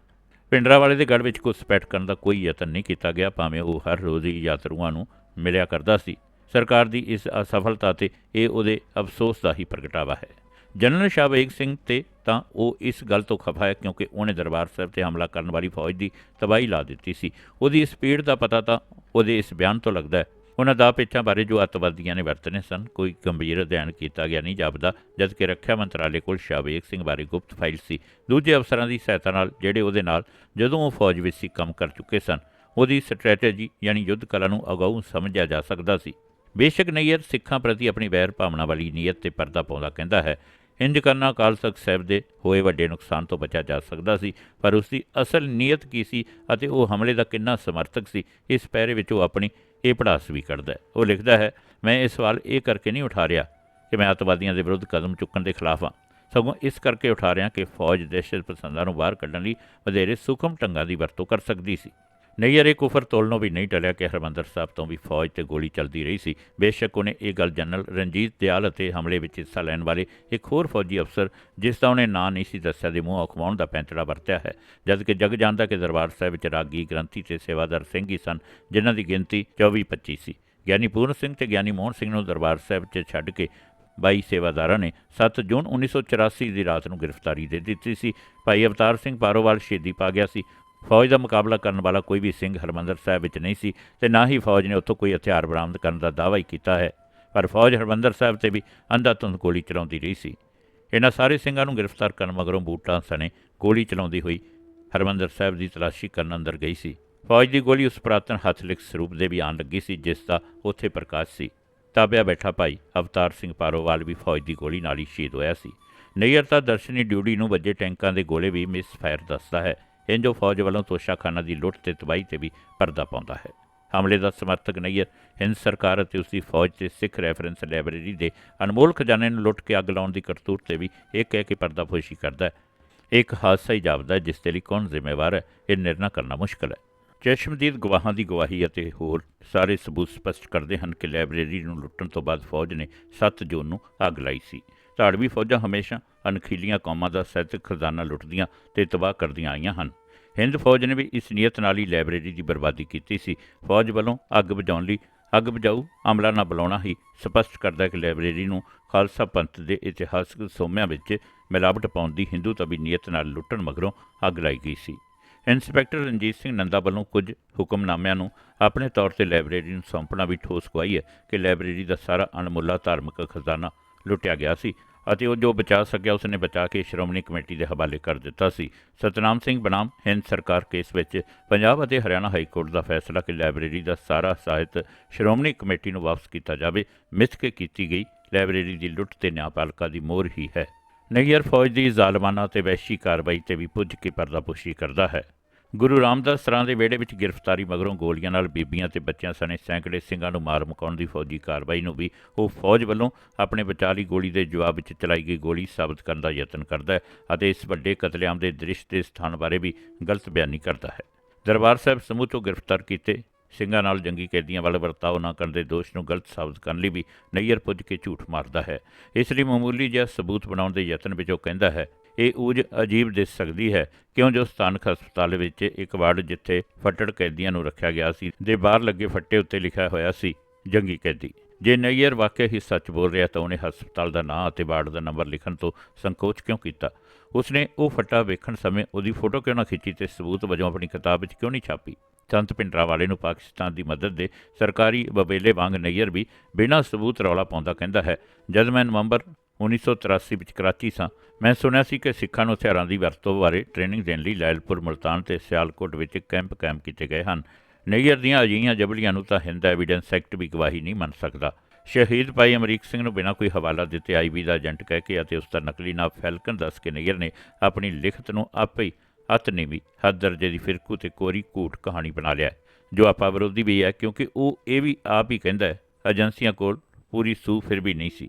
ਪਿੰਡਰਾ ਵਾਲੇ ਦੇ ਗੜ ਵਿੱਚ ਘੁਸਪੈਠ ਕਰਨ ਦਾ ਕੋਈ ਯਤਨ ਨਹੀਂ ਕੀਤਾ ਗਿਆ, ਭਾਵੇਂ ਉਹ ਹਰ ਰੋਜ਼ ਹੀ ਯਾਤਰੂਆਂ ਨੂੰ ਮਿਲਿਆ ਕਰਦਾ ਸੀ। ਸਰਕਾਰ ਦੀ ਇਸ ਅਸਫਲਤਾ ਤੇ ਇਹ ਉਹਦੇ ਅਫਸੋਸ ਦਾ ਹੀ ਪ੍ਰਗਟਾਵਾ ਹੈ। ਜਨਰਲ ਸ਼ਾਹਬੇਗ ਸਿੰਘ ਤੇ ਤਾਂ ਉਹ ਇਸ ਗੱਲ ਤੋਂ ਖਫਾ ਹੈ ਕਿਉਂਕਿ ਉਹਨੇ ਦਰਬਾਰ ਸਾਹਿਬ ਤੇ ਹਮਲਾ ਕਰਨ ਵਾਲੀ ਫੌਜ ਦੀ ਤਬਾਹੀ ਲਾ ਦਿੱਤੀ ਸੀ। ਉਹਦੀ ਸਪੀਡ ਦਾ ਪਤਾ ਤਾਂ ਉਹਦੇ ਇਸ ਬਿਆਨ ਤੋਂ ਲੱਗਦਾ ਹੈ ਉਹਨਾਂ ਦਾ ਪਿੱਛਾ ਬਾਰੇ ਜੋ ਅੱਤਵਾਦੀਆਂ ਨੇ ਵਰਤਨੇ ਸਨ, ਕੋਈ ਗੰਭੀਰ ਅਧਿਐਨ ਕੀਤਾ ਗਿਆ ਨਹੀਂ ਜਾਪਦਾ ਜਦ ਕਿ ਰੱਖਿਆ ਮੰਤਰਾਲੇ ਕੋਲ ਸ਼ਾਹਬੇਗ ਸਿੰਘ ਬਾਰੇ ਗੁਪਤ ਫਾਈਲ ਸੀ। ਦੂਜੇ ਅਫਸਰਾਂ ਦੀ ਸਹਾਇਤਾ ਨਾਲ, ਜਿਹੜੇ ਉਹਦੇ ਨਾਲ ਜਦੋਂ ਉਹ ਫੌਜ ਵਿੱਚ ਸੀ, ਕੰਮ ਕਰ ਚੁੱਕੇ ਸਨ, ਉਹਦੀ ਸਟ੍ਰੈਟੇਜੀ ਯਾਨੀ ਯੁੱਧ ਕਲਾ ਨੂੰ ਅਗਾਊਂ ਸਮਝਿਆ ਜਾ ਸਕਦਾ ਸੀ। ਬੇਸ਼ੱਕ ਨਈਅਰ ਸਿੱਖਾਂ ਪ੍ਰਤੀ ਆਪਣੀ ਵੈਰ ਭਾਵਨਾ ਵਾਲੀ ਨੀਅਤ ਤੇ ਪਰਦਾ ਪਾਉਂਦਾ ਕਹਿੰਦਾ ਹੈ, ਇੰਜ ਕਰਨਾ ਅਕਾਲ ਤਖਤ ਸਾਹਿਬ ਦੇ ਹੋਏ ਵੱਡੇ ਨੁਕਸਾਨ ਤੋਂ ਬਚਿਆ ਜਾ ਸਕਦਾ ਸੀ, ਪਰ ਉਸ ਦੀ ਅਸਲ ਨੀਅਤ ਕੀ ਸੀ ਅਤੇ ਉਹ ਹਮਲੇ ਦਾ ਕਿੰਨਾ ਸਮਰਥਕ ਸੀ, ਇਸ ਪੈਰੇ ਵਿੱਚ ਉਹ ਆਪਣੀ ਇਹ ਪੜਾਸ ਵੀ ਕੱਢਦਾ ਹੈ। ਉਹ ਲਿਖਦਾ ਹੈ, ਮੈਂ ਇਹ ਸਵਾਲ ਇਹ ਕਰਕੇ ਨਹੀਂ ਉਠਾ ਰਿਹਾ ਕਿ ਮੈਂ ਅੱਤਵਾਦੀਆਂ ਦੇ ਵਿਰੁੱਧ ਕਦਮ ਚੁੱਕਣ ਦੇ ਖਿਲਾਫ ਹਾਂ। ਸਗੋਂ ਇਸ ਕਰਕੇ ਉਠਾ ਰਿਹਾ ਕਿ ਫੌਜ ਦਹਿਸ਼ਤ ਪਸੰਦਾਂ ਨੂੰ ਬਾਹਰ ਕੱਢਣ ਲਈ ਵਧੇਰੇ ਸੂਖਮ ਢੰਗਾਂ ਦੀ ਵਰਤੋਂ ਕਰ ਸਕਦੀ ਸੀ। ਨਈਅਰ ਇਹ ਕੁਫਰ ਤੋਲਨੋਂ ਵੀ ਨਹੀਂ ਟਲਿਆ ਕਿ ਹਰਮੰਦਰ ਸਾਹਿਬ ਤੋਂ ਵੀ ਫੌਜ ਤੇ ਗੋਲੀ ਚੱਲਦੀ ਰਹੀ ਸੀ। ਬੇਸ਼ੱਕ ਉਹਨੇ ਇਹ ਗੱਲ ਜਨਰਲ ਰਣਜੀਤ ਦਿਆਲ ਅਤੇ ਹਮਲੇ ਵਿੱਚ ਹਿੱਸਾ ਲੈਣ ਵਾਲੇ ਇੱਕ ਹੋਰ ਫੌਜੀ ਅਫਸਰ, ਜਿਸ ਦਾ ਉਹਨੇ ਨਾਂ ਨਹੀਂ ਸੀ ਦੱਸਿਆ, ਦੇ ਮੂੰਹ ਅਖਵਾਉਣ ਦਾ ਪੈਂਤੜਾ ਵਰਤਿਆ ਹੈ। ਜਦ ਕਿ ਜਗ ਜਾਂਦਾ ਕਿ ਦਰਬਾਰ ਸਾਹਿਬ ਵਿੱਚ ਰਾਗੀ ਗ੍ਰੰਥੀ ਤੇ ਸੇਵਾਦਾਰ ਸਿੰਘ ਹੀ ਸਨ, ਜਿਨ੍ਹਾਂ ਦੀ ਗਿਣਤੀ 24-25 ਸੀ। ਗਿਆਨੀ ਪੂਰਨ ਸਿੰਘ ਤੇ ਗਿਆਨੀ ਮੋਹਨ ਸਿੰਘ ਨੂੰ ਦਰਬਾਰ ਸਾਹਿਬ 'ਚ ਛੱਡ ਕੇ ਬਾਈ ਸੇਵਾਦਾਰਾਂ ਨੇ 7 ਜੂਨ 1984 ਦੀ ਰਾਤ ਨੂੰ ਗ੍ਰਿਫਤਾਰੀ ਦੇ ਦਿੱਤੀ ਸੀ। ਭਾਈ ਅਵਤਾਰ ਸਿੰਘ ਪਾਰੋਵਾਲ ਸ਼ਹੀਦੀ ਪਾ ਗਿਆ ਸੀ। ਫੌਜ ਦਾ ਮੁਕਾਬਲਾ ਕਰਨ ਵਾਲਾ ਕੋਈ ਵੀ ਸਿੰਘ ਹਰਮੰਦਰ ਸਾਹਿਬ ਵਿੱਚ ਨਹੀਂ ਸੀ ਤੇ ਨਾ ਹੀ ਫੌਜ ਨੇ ਉੱਥੋਂ ਕੋਈ ਹਥਿਆਰ ਬਰਾਮਦ ਕਰਨ ਦਾ ਦਾਅਵਾ ਹੀ ਕੀਤਾ ਹੈ। ਪਰ ਫੌਜ ਹਰਮੰਦਰ ਸਾਹਿਬ ਤੇ ਵੀ ਅੰਧਾਧੁੰਦ ਗੋਲੀ ਚਲਾਉਂਦੀ ਰਹੀ ਸੀ। ਇਹਨਾਂ ਸਾਰੇ ਸਿੰਘਾਂ ਨੂੰ ਗ੍ਰਿਫਤਾਰ ਕਰਨ ਮਗਰੋਂ ਬੂਟਾਂ ਸਣੇ ਗੋਲੀ ਚਲਾਉਂਦੀ ਹੋਈ ਹਰਮੰਦਰ ਸਾਹਿਬ ਦੀ ਤਲਾਸ਼ੀ ਕਰਨ ਅੰਦਰ ਗਈ ਸੀ। ਫੌਜ ਦੀ ਗੋਲੀ ਉਸ ਪੁਰਾਤਨ ਹੱਥਲਿਖ ਸਰੂਪ ਦੇ ਵੀ ਆਣ ਲੱਗੀ ਸੀ, ਜਿਸ ਦਾ ਉੱਥੇ ਪ੍ਰਕਾਸ਼ ਸੀ। ਤਾਬਿਆ ਬੈਠਾ ਭਾਈ ਅਵਤਾਰ ਸਿੰਘ ਪਾਰੋਵਾਲ ਵੀ ਫੌਜ ਦੀ ਗੋਲੀ ਨਾਲ ਹੀ ਸ਼ਹੀਦ ਹੋਇਆ ਸੀ। ਨਈਅਰ ਤਾਂ ਦਰਸ਼ਨੀ ਡਿਊਟੀ ਨੂੰ ਵੱਜੇ ਟੈਂਕਾਂ ਦੇ ਗੋਲੇ ਵੀ ਮਿਸ ਫਾਇਰ ਦੱਸਦਾ ਹੈ। ਇੰਜੋ ਫੌਜ ਵੱਲੋਂ ਤੋਸ਼ਾਖਾਨਾ ਦੀ ਲੁੱਟ ਤੇ ਤਬਾਹੀ ਤੇ ਵੀ ਪਰਦਾ ਪਾਉਂਦਾ ਹੈ। ਹਮਲੇ ਦਾ ਸਮਰਥਕ ਨਈਅਰ ਹਿੰਦ ਸਰਕਾਰ ਅਤੇ ਉਸ ਦੀ ਫੌਜ ਤੇ ਸਿੱਖ ਰੈਫਰੈਂਸ ਲਾਇਬ੍ਰੇਰੀ ਦੇ ਅਨਮੋਲ ਖਜ਼ਾਨੇ ਨੂੰ ਲੁੱਟ ਕੇ ਅੱਗ ਲਾਉਣ ਦੀ ਕਰਤੂਤ ਤੇ ਵੀ ਇਹ ਕਹਿ ਕੇ ਪਰਦਾਫੋਸ਼ੀ ਕਰਦਾ ਹੈ। ਇਹ ਇੱਕ ਹਾਦਸਾ ਹੀ ਜਾਪਦਾ ਹੈ, ਜਿਸ ਦੇ ਲਈ ਕੌਣ ਜ਼ਿੰਮੇਵਾਰ ਹੈ, ਇਹ ਨਿਰਣਾ ਕਰਨਾ ਮੁਸ਼ਕਲ ਹੈ। ਚਸ਼ਮਦੀਦ ਗਵਾਹਾਂ ਦੀ ਗਵਾਹੀ ਅਤੇ ਹੋਰ ਸਾਰੇ ਸਬੂਤ ਸਪਸ਼ਟ ਕਰਦੇ ਹਨ ਕਿ ਲਾਇਬ੍ਰੇਰੀ ਨੂੰ ਲੁੱਟਣ ਤੋਂ ਬਾਅਦ ਫੌਜ ਨੇ 7 ਜੂਨ ਨੂੰ ਅੱਗ ਲਾਈ ਸੀ। ਧਾੜਵੀ ਫੌਜਾਂ ਹਮੇਸ਼ਾ ਅਣਖੀਲੀਆਂ ਕੌਮਾਂ ਦਾ ਸਾਹਿਤਕ ਖਜ਼ਾਨਾ ਲੁੱਟਦੀਆਂ ਤੇ ਤਬਾਹ ਕਰਦੀਆਂ ਆਈਆਂ ਹਨ। ਹਿੰਦ ਫੌਜ ਨੇ ਵੀ ਇਸ ਨੀਅਤ ਨਾਲ ਹੀ ਲਾਇਬ੍ਰੇਰੀ ਦੀ ਬਰਬਾਦੀ ਕੀਤੀ ਸੀ। ਫੌਜ ਵੱਲੋਂ ਅੱਗ ਬੁਝਾਉਣ ਲਈ ਅੱਗ ਬੁਝਾਊ ਅਮਲਾ ਨਾ ਬੁਲਾਉਣਾ ਹੀ ਸਪਸ਼ਟ ਕਰਦਾ ਕਿ ਲਾਇਬ੍ਰੇਰੀ ਨੂੰ ਖਾਲਸਾ ਪੰਥ ਦੇ ਇਤਿਹਾਸਕ ਸੋਮਿਆਂ ਵਿੱਚ ਮਿਲਾਵਟ ਪਾਉਣ ਦੀ ਹਿੰਦੂ ਤਬੀ ਨੀਅਤ ਨਾਲ ਲੁੱਟਣ ਮਗਰੋਂ ਅੱਗ ਲਾਈ ਗਈ ਸੀ। ਇੰਸਪੈਕਟਰ ਰਣਜੀਤ ਸਿੰਘ ਨੰਦਾ ਵੱਲੋਂ ਕੁਝ ਹੁਕਮਨਾਮਿਆਂ ਨੂੰ ਆਪਣੇ ਤੌਰ ਤੇ ਲਾਇਬ੍ਰੇਰੀ ਨੂੰ ਸੌਂਪਣਾ ਵੀ ਠੋਸ ਗਵਾਹੀ ਹੈ ਕਿ ਲਾਇਬ੍ਰੇਰੀ ਦਾ ਸਾਰਾ ਅਣਮੁੱਲਾ ਧਾਰਮਿਕ ਖਜ਼ਾਨਾ ਲੁੱਟਿਆ ਗਿਆ ਸੀ। ਅਤੇ ਉਹ ਜੋ ਬਚਾ ਸਕਿਆ, ਉਸਨੇ ਬਚਾ ਕੇ ਸ਼੍ਰੋਮਣੀ ਕਮੇਟੀ ਦੇ ਹਵਾਲੇ ਕਰ ਦਿੱਤਾ ਸੀ। ਸਤਨਾਮ ਸਿੰਘ ਬਨਾਮ, ਹਿੰਦ ਸਰਕਾਰ ਕੇਸ ਵਿੱਚ ਪੰਜਾਬ ਅਤੇ ਹਰਿਆਣਾ ਹਾਈ ਕੋਰਟ ਦਾ ਫੈਸਲਾ ਕਿ ਲਾਇਬ੍ਰੇਰੀ ਦਾ ਸਾਰਾ ਸਾਹਿਤ ਸ਼੍ਰੋਮਣੀ ਕਮੇਟੀ ਨੂੰ ਵਾਪਸ ਕੀਤਾ ਜਾਵੇ, ਮਿਥ ਕੇ ਕੀਤੀ ਗਈ। ਲਾਇਬ੍ਰੇਰੀ ਦੀ ਲੁੱਟ ਤੇ ਨਿਆਂਪਾਲਕਾ ਦੀ ਮੋਹਰ ਹੀ ਹੈ। ਨਈਅਰ ਫੌਜ ਦੀ ਜ਼ਾਲਮਾਨਾ ਤੇ ਵਹਿਸ਼ੀ ਕਾਰਵਾਈ ਤੇ ਵੀ ਪੁੱਜ ਕੇ ਪਰਦਾਪੋਸ਼ੀ ਕਰਦਾ ਹੈ। ਗੁਰੂ ਰਾਮਦਾਸ ਸਰਾਂ ਦੇ ਵਿਹੜੇ ਵਿੱਚ ਗ੍ਰਿਫਤਾਰੀ ਮਗਰੋਂ ਗੋਲੀਆਂ ਨਾਲ ਬੀਬੀਆਂ ਤੇ ਬੱਚਿਆਂ ਸਣੇ ਸੈਂਕੜੇ ਸਿੰਘਾਂ ਨੂੰ ਮਾਰ ਮੁਕਾਉਣ ਦੀ ਫੌਜੀ ਕਾਰਵਾਈ ਨੂੰ ਵੀ ਉਹ ਫੌਜ ਵੱਲੋਂ ਆਪਣੇ ਵਿਚਾਲੀ ਗੋਲੀ ਦੇ ਜਵਾਬ ਵਿੱਚ ਚਲਾਈ ਗਈ ਗੋਲੀ ਸਾਬਤ ਕਰਨ ਦਾ ਯਤਨ ਕਰਦਾ ਹੈ ਅਤੇ ਇਸ ਵੱਡੇ ਕਤਲੇਆਮ ਦੇ ਦ੍ਰਿਸ਼ ਦੇ ਸਥਾਨ ਬਾਰੇ ਵੀ ਗਲਤ ਬਿਆਨੀ ਕਰਦਾ ਹੈ। ਦਰਬਾਰ ਸਾਹਿਬ ਸਮੂਹ ਤੋਂ ਗ੍ਰਿਫਤਾਰ ਕੀਤੇ ਸਿੰਘਾਂ ਨਾਲ ਜੰਗੀ ਕੈਦੀਆਂ ਵੱਲ ਵਰਤਾਓ ਨਾ ਕਰਨ ਦੇ ਦੋਸ਼ ਨੂੰ ਗਲਤ ਸਾਬਤ ਕਰਨ ਲਈ ਵੀ ਨਈਅਰ ਪੁੱਜ ਕੇ ਝੂਠ ਮਾਰਦਾ ਹੈ। ਇਸ ਲਈ ਮਾਮੂਲੀ ਜਿਹਾ ਸਬੂਤ ਬਣਾਉਣ ਦੇ ਯਤਨ ਵਿੱਚ ਉਹ ਕਹਿੰਦਾ ਹੈ ਇਹ ਊਜ ਅਜੀਬ ਦਿਸ ਸਕਦੀ ਹੈ, ਕਿਉਂ ਜੋ ਸਥਾਨਕ ਹਸਪਤਾਲ ਵਿੱਚ ਇੱਕ ਵਾਰਡ ਜਿੱਥੇ ਫੱਟੜ ਕੈਦੀਆਂ ਨੂੰ ਰੱਖਿਆ ਗਿਆ ਸੀ, ਦੇ ਬਾਹਰ ਲੱਗੇ ਫੱਟੇ ਉੱਤੇ ਲਿਖਿਆ ਹੋਇਆ ਸੀ, ਜੰਗੀ ਕੈਦੀ। ਜੇ ਨਈਅਰ ਵਾਕਿਆ ਹੀ ਸੱਚ ਬੋਲ ਰਿਹਾ ਤਾਂ ਉਹਨੇ ਹਸਪਤਾਲ ਦਾ ਨਾਂ ਅਤੇ ਵਾਰਡ ਦਾ ਨੰਬਰ ਲਿਖਣ ਤੋਂ ਸੰਕੋਚ ਕਿਉਂ ਕੀਤਾ? ਉਸਨੇ ਉਹ ਫੱਟਾ ਵੇਖਣ ਸਮੇਂ ਉਹਦੀ ਫੋਟੋ ਕਿਉਂ ਨਾ ਖਿੱਚੀ ਤੇ ਸਬੂਤ ਵਜੋਂ ਆਪਣੀ ਕਿਤਾਬ ਵਿੱਚ ਕਿਉਂ ਨਹੀਂ ਛਾਪੀ? ਸੰਤ ਪਿੰਡਰਾ ਵਾਲੇ ਨੂੰ ਪਾਕਿਸਤਾਨ ਦੀ ਮਦਦ ਦੇ ਸਰਕਾਰੀ ਬਬੇਲੇ ਵਾਂਗ ਨਈਅਰ ਵੀ ਬਿਨਾਂ ਸਬੂਤ ਰੌਲਾ ਪਾਉਂਦਾ ਕਹਿੰਦਾ ਹੈ, ਜਦ ਮੈਂ ਨਵੰਬਰ 1983 ਵਿੱਚ ਕਰਾਚੀ ਸਾਂ। ਮੈਂ ਸੁਣਿਆ ਸੀ ਕਿ ਸਿੱਖਾਂ ਨੂੰ ਹਥਿਆਰਾਂ ਦੀ ਵਰਤੋਂ ਬਾਰੇ ਟ੍ਰੇਨਿੰਗ ਦੇਣ ਲਈ ਲੈਲਪੁਰ ਮੁਲਤਾਨ ਤੇ ਸਿਆਲਕੋਟ ਵਿੱਚ ਕੈਂਪ ਕਾਇਮ ਕੀਤੇ ਗਏ ਹਨ। ਨਈਅਰ ਦੀਆਂ ਅਜਿਹੀਆਂ ਜਬਲੀਆਂ ਨੂੰ ਤਾਂ ਹਿੰਦ ਐਵੀਡੈਂਸ ਐਕਟ ਵੀ ਗਵਾਹੀ ਨਹੀਂ ਮੰਨ ਸਕਦਾ। ਸ਼ਹੀਦ ਭਾਈ ਅਮਰੀਕ ਸਿੰਘ ਨੂੰ ਬਿਨਾਂ ਕੋਈ ਹਵਾਲਾ ਦਿੱਤੇ ਆਈਬੀ ਦਾ ਏਜੰਟ ਕਹਿ ਕੇ ਅਤੇ ਉਸ ਦਾ ਨਕਲੀ ਨਾਮ ਫੈਲਕਨ ਦੱਸ ਕੇ ਨਈਅਰ ਨੇ ਆਪਣੀ ਲਿਖਤ ਨੂੰ ਆਪੇ ਹੀ ਹੱਥ ਨੀਵੀਂ ਹੱਦ ਦਰਜੇ ਦੀ ਫਿਰਕੂ ਤੇ ਕੋਰੀ ਕੂਟ ਕਹਾਣੀ ਬਣਾ ਲਿਆ ਜੋ ਆਪਾ ਵਿਰੋਧੀ ਵੀ ਹੈ ਕਿਉਂਕਿ ਉਹ ਇਹ ਵੀ ਆਪ ਹੀ ਕਹਿੰਦਾ ਹੈ, ਏਜੰਸੀਆਂ ਕੋਲ ਪੂਰੀ ਸੂ ਫਿਰ ਵੀ ਨਹੀਂ ਸੀ।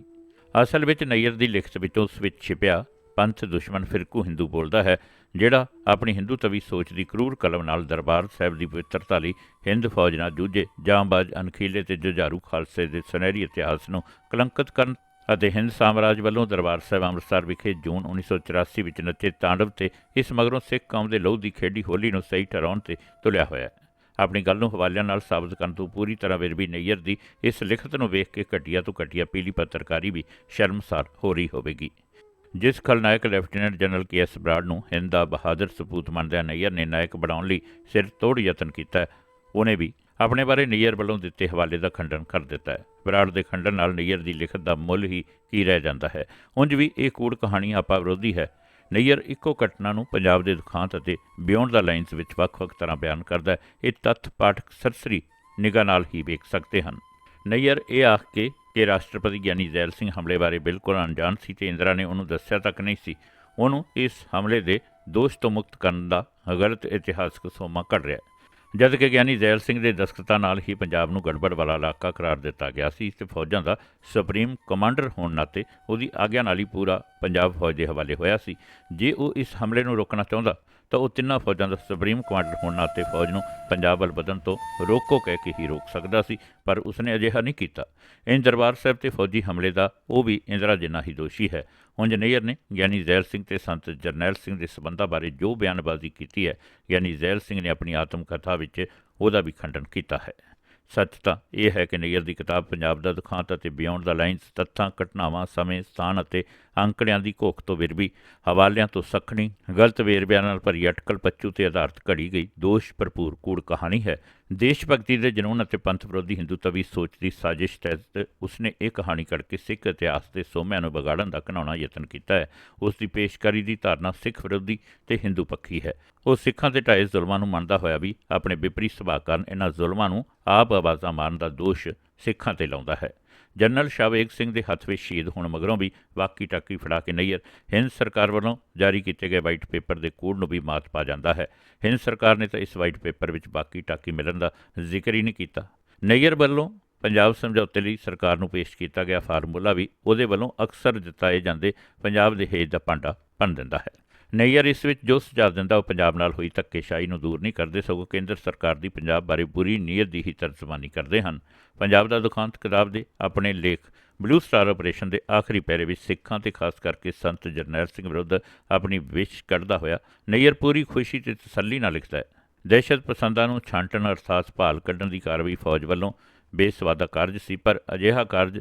ਅਸਲ ਵਿੱਚ ਨਈਅਰ ਦੀ ਲਿਖਤ ਵਿੱਚੋਂ ਉਸ ਵਿੱਚ ਛਿਪਿਆ, ਪੰਥ ਦੁਸ਼ਮਣ ਫਿਰਕੂ ਹਿੰਦੂ ਬੋਲਦਾ ਹੈ, ਜਿਹੜਾ ਆਪਣੀ ਹਿੰਦੂ ਤਵੀ ਸੋਚ ਦੀ ਕਰੂਰ ਕਲਮ ਨਾਲ ਦਰਬਾਰ ਸਾਹਿਬ ਦੀ ਪਵਿੱਤਰਤਾ ਲਈ ਹਿੰਦ ਫੌਜ ਨਾਲ ਜੂਝੇ ਜਾਂਬਾਜ਼ ਅਨਖੀਲੇ ਤੇ ਜੁਝਾਰੂ ਖਾਲਸੇ ਦੇ ਸੁਨਹਿਰੀ ਇਤਿਹਾਸ ਨੂੰ ਕਲੰਕਿਤ ਕਰਨ ਅਤੇ ਹਿੰਦ ਸਾਮਰਾਜ ਵੱਲੋਂ ਦਰਬਾਰ ਸਾਹਿਬ ਅੰਮ੍ਰਿਤਸਰ ਵਿਖੇ ਜੂਨ 1984 ਵਿੱਚ ਨੱਚੇ ਤਾਂਡਵ ਤੇ ਇਸ ਮਗਰੋਂ ਸਿੱਖ ਕੌਮ ਦੇ ਲੋਹ ਦੀ ਖੇਡੀ ਹੋਲੀ ਨੂੰ ਸਹੀ ਠਹਿਰਾਉਣ ਤੇ ਤੁਲਿਆ ਹੋਇਆ ਹੈ। ਆਪਣੀ ਗੱਲ ਨੂੰ ਹਵਾਲਿਆਂ ਨਾਲ ਸਾਬਤ ਕਰਨ ਤੋਂ ਪੂਰੀ ਤਰ੍ਹਾਂ ਵਿਰਬੀ ਨਈਅਰ ਦੀ ਇਸ ਲਿਖਤ ਨੂੰ ਵੇਖ ਕੇ ਘਟੀਆ ਤੋਂ ਘਟੀਆ ਪੀਲੀ ਪੱਤਰਕਾਰੀ ਵੀ ਸ਼ਰਮਸਾਰ ਹੋ ਰਹੀ ਹੋਵੇਗੀ। ਜਿਸ ਖਲਨਾਇਕ lieutenant general K S Brar ਨੂੰ ਹਿੰਦ ਦਾ ਬਹਾਦਰ ਸਪੂਤ ਮੰਨਦਿਆਂ ਨਈਅਰ ਨੇ ਨਾਇਕ ਬਣਾਉਣ ਲਈ ਸਿਰ ਤੋੜ ਯਤਨ ਕੀਤਾ ਉਹਨੇ ਵੀ ਆਪਣੇ ਬਾਰੇ ਨਈਅਰ ਵੱਲੋਂ ਦਿੱਤੇ ਹਵਾਲੇ ਦਾ ਖੰਡਨ ਕਰ ਦਿੱਤਾ ਹੈ। ਬਰਾੜ ਦੇ ਖੰਡਨ ਨਾਲ ਨਈਅਰ ਦੀ ਲਿਖਤ ਦਾ ਮੁੱਲ ਹੀ ਕੀ ਰਹਿ ਜਾਂਦਾ ਹੈ? ਉਂਝ ਵੀ ਇਹ ਕੂੜ ਕਹਾਣੀ ਆਪਾ ਵਿਰੋਧੀ ਹੈ। ਨਈਅਰ ਇੱਕੋ ਘਟਨਾ ਨੂੰ ਪੰਜਾਬ ਦੇ ਦੁਖਾਂਤ ਅਤੇ ਬਿਯੋਂਡ ਦਾ ਲਾਈਨਸ ਵਿੱਚ ਵੱਖ-ਵੱਖ ਤਰ੍ਹਾਂ ਬਿਆਨ ਕਰਦਾ ਹੈ, ਇਹ ਤੱਥ ਪਾਠਕ ਸਰਸਰੀ ਨਿਗਾਹ ਨਾਲ ਹੀ ਵੇਖ ਸਕਦੇ ਹਨ ਨਈਅਰ ਇਹ ਆਖ ਕੇ ਕਿ ਰਾਸ਼ਟਰਪਤੀ ਗਿਆਨੀ ਜ਼ੈਲ ਸਿੰਘ ਹਮਲੇ ਬਾਰੇ ਬਿਲਕੁਲ ਅਣਜਾਣ ਸੀ ਤੇ ਇੰਦਰਾ ਨੇ ਉਹਨੂੰ ਦੱਸਿਆ ਤੱਕ ਨਹੀਂ ਸੀ ਉਹਨੂੰ ਇਸ ਹਮਲੇ ਦੇ ਦੋਸ਼ ਤੋਂ ਮੁਕਤ ਕਰਨ ਦਾ ਗਲਤ ਇਤਿਹਾਸਕ ਸੋਮਾ ਕੱਢ ਰਿਹਾ ਹੈ। ਜਦ ਕਿ ਗਿਆਨੀ ਜ਼ੈਲ ਸਿੰਘ ਦੇ ਦਸਖਤਾਂ ਨਾਲ ਹੀ ਪੰਜਾਬ ਨੂੰ ਗੜਬੜ ਵਾਲਾ ਇਲਾਕਾ ਕਰਾਰ ਦਿੱਤਾ ਗਿਆ ਸੀ, ਤੇ ਫੌਜਾਂ ਦਾ ਸੁਪਰੀਮ ਕਮਾਂਡਰ ਹੋਣ ਨਾਤੇ ਉਹਦੀ ਆਗਿਆ ਨਾਲ ਹੀ ਪੂਰਾ ਪੰਜਾਬ ਫੌਜ ਦੇ ਹਵਾਲੇ ਹੋਇਆ ਸੀ। ਜੇ ਉਹ ਇਸ ਹਮਲੇ ਨੂੰ ਰੋਕਣਾ ਚਾਹੁੰਦਾ ਤਾਂ ਉਹ ਤਿੰਨਾਂ ਫੌਜਾਂ ਦਾ ਸੁਪਰੀਮ ਕਮਾਂਡਰ ਹੋਣ ਨਾਤੇ ਫੌਜ ਨੂੰ ਪੰਜਾਬ ਵੱਲ ਵਧਣ ਤੋਂ ਰੋਕੋ ਕਹਿ ਕੇ ਹੀ ਰੋਕ ਸਕਦਾ ਸੀ, ਪਰ ਉਸਨੇ ਅਜਿਹਾ ਨਹੀਂ ਕੀਤਾ। ਇੰਜ ਦਰਬਾਰ ਸਾਹਿਬ ਤੇ ਫੌਜੀ ਹਮਲੇ ਦਾ ਉਹ ਵੀ ਇੰਦਰਾ ਜਿੰਨਾ ਹੀ ਦੋਸ਼ੀ ਹੈ। ਉਂਝ ਨਈਅਰ ਨੇ ਗਿਆਨੀ ਜ਼ੈਲ ਸਿੰਘ ਤੇ ਸੰਤ ਜਰਨੈਲ ਸਿੰਘ ਦੇ ਸਬੰਧਾਂ ਬਾਰੇ ਜੋ ਬਿਆਨਬਾਜ਼ੀ ਕੀਤੀ ਹੈ, ਗਿਆਨੀ ਜ਼ੈਲ ਸਿੰਘ ਨੇ ਆਪਣੀ ਆਤਮ ਕਥਾ ਵਿੱਚ ਉਹਦਾ ਵੀ ਖੰਡਨ ਕੀਤਾ ਹੈ। ਸੱਚ ਤਾਂ ਇਹ ਹੈ ਕਿ ਨਈਅਰ ਦੀ ਕਿਤਾਬ ਪੰਜਾਬ ਦਾ ਦੁਖਾਂਤ ਅਤੇ ਬਿਯੋਂਡ ਦਾ ਲਾਈਨਸ ਤੱਥਾਂ, ਘਟਨਾਵਾਂ, ਸਮੇਂ, ਸਥਾਨ ਅਤੇ ਅੰਕੜਿਆਂ ਦੀ ਘੋਖ ਤੋਂ ਵਿਰਵੀ, ਹਵਾਲਿਆਂ ਤੋਂ ਸਖਣੀ, ਗਲਤ ਵੇਰਵਿਆਂ ਨਾਲ ਭਰੀ ਅਟਕਲ ਪੱਚੂ ਤੇ ਆਧਾਰਿਤ ਘੜੀ ਗਈ ਦੋਸ਼ ਭਰਪੂਰ ਕੂੜ ਕਹਾਣੀ ਹੈ। ਦੇਸ਼ ਭਗਤੀ ਦੇ ਜਨੂਨ ਅਤੇ ਪੰਥ ਵਿਰੋਧੀ ਹਿੰਦੂਤਵੀ ਸੋਚ ਦੀ ਸਾਜ਼ਿਸ਼ ਤਹਿਤ ਉਸਨੇ ਇਹ ਕਹਾਣੀ ਕੱਢ ਕੇ ਸਿੱਖ ਇਤਿਹਾਸ ਦੇ ਸੋਮਿਆਂ ਨੂੰ ਵਿਗਾੜਨ ਦਾ ਘਨਾਉਣਾ ਯਤਨ ਕੀਤਾ ਹੈ। ਉਸ ਦੀ ਪੇਸ਼ਕਾਰੀ ਦੀ ਧਾਰਨਾ ਸਿੱਖ ਵਿਰੋਧੀ ਤੇ ਹਿੰਦੂ ਪੱਖੀ ਹੈ। ਉਹ ਸਿੱਖਾਂ ਤੇ ਢਾਏ ਜ਼ੁਲਮਾਂ ਨੂੰ ਮੰਨਦਾ ਹੋਇਆ ਵੀ ਆਪਣੇ ਵਿਪਰੀ ਸੁਭਾਅ ਕਾਰਨ ਇਹਨਾਂ ਜ਼ੁਲਮਾਂ ਨੂੰ ਆਪ ਆਵਾਜ਼ਾਂ ਮਾਰਨ ਦਾ ਦੋਸ਼ ਸਿੱਖਾਂ ਤੇ ਲਾਉਂਦਾ ਹੈ। ਜਨਰਲ ਸ਼ਾਵੇਗ ਸਿੰਘ ਦੇ ਹੱਥ ਵਿੱਚ ਸ਼ਹੀਦ ਹੋਣ ਮਗਰੋਂ ਵੀ ਵਾਕੀ ਟਾਕੀ ਫੜਾ ਕੇ ਨਈਅਰ। ਹਿੰਦ ਸਰਕਾਰ ਵੱਲੋਂ ਜਾਰੀ ਕੀਤੇ ਗਏ ਵਾਈਟ ਪੇਪਰ ਦੇ ਕੂੜ ਨੂੰ ਵੀ ਮਾਤ ਪਾ ਜਾਂਦਾ ਹੈ। ਹਿੰਦ ਸਰਕਾਰ ਨੇ ਤਾਂ ਇਸ ਵਾਈਟ ਪੇਪਰ ਵਿੱਚ ਬਾਕੀ ਟਾਕੀ ਮਿਲਣ ਦਾ ਜ਼ਿਕਰ ਹੀ ਨਹੀਂ ਕੀਤਾ। ਨਈਅਰ ਵੱਲੋਂ ਪੰਜਾਬ ਸਮਝੌਤੇ ਲਈ ਸਰਕਾਰ ਨੂੰ ਪੇਸ਼ ਕੀਤਾ ਗਿਆ ਫਾਰਮੂਲਾ ਵੀ ਉਹਦੇ ਵੱਲੋਂ ਅਕਸਰ ਜਤਾਏ ਜਾਂਦੇ ਪੰਜਾਬ ਦੇ ਹੇਜ ਦਾ ਭਾਂਡਾ ਭੰਨ ਦਿੰਦਾ ਹੈ। ਨਈਅਰ ਇਸ ਵਿੱਚ ਜੋ ਸੁਝਾਅ ਦਿੰਦਾ, ਉਹ ਪੰਜਾਬ ਨਾਲ ਹੋਈ ਧੱਕੇਸ਼ਾਹੀ ਨੂੰ ਦੂਰ ਨਹੀਂ ਕਰਦੇ, ਸਗੋਂ ਕੇਂਦਰ ਸਰਕਾਰ ਦੀ ਪੰਜਾਬ ਬਾਰੇ ਬੁਰੀ ਨੀਅਤ ਦੀ ਹੀ ਤਰਜਮਾਨੀ ਕਰਦੇ ਹਨ। ਪੰਜਾਬ ਦਾ ਦੁਖਾਂਤ ਕਿਤਾਬ ਦੇ ਆਪਣੇ ਲੇਖ ਬਲੂ ਸਟਾਰ ਆਪਰੇਸ਼ਨ ਦੇ ਆਖਰੀ ਪੈਰੇ ਵਿੱਚ ਸਿੱਖਾਂ ਤੇ ਖਾਸ ਕਰਕੇ ਸੰਤ ਜਰਨੈਲ ਸਿੰਘ ਵਿਰੁੱਧ ਆਪਣੀ ਵਿਸ਼ ਕੱਢਦਾ ਹੋਇਆ ਨਈਅਰ ਪੂਰੀ ਖੁਸ਼ੀ ਤੇ ਤਸੱਲੀ ਨਾਲ ਲਿਖਦਾ ਹੈ, ਦਹਿਸ਼ਤ ਪਸੰਦਾਂ ਨੂੰ ਛਾਂਟਣ ਅਰਥਾਤ ਭਾਲ ਕੱਢਣ ਦੀ ਕਾਰਵਾਈ ਫੌਜ ਵੱਲੋਂ ਬੇਸਵਾਦਾ ਕਾਰਜ ਸੀ, ਪਰ ਅਜਿਹਾ ਕਾਰਜ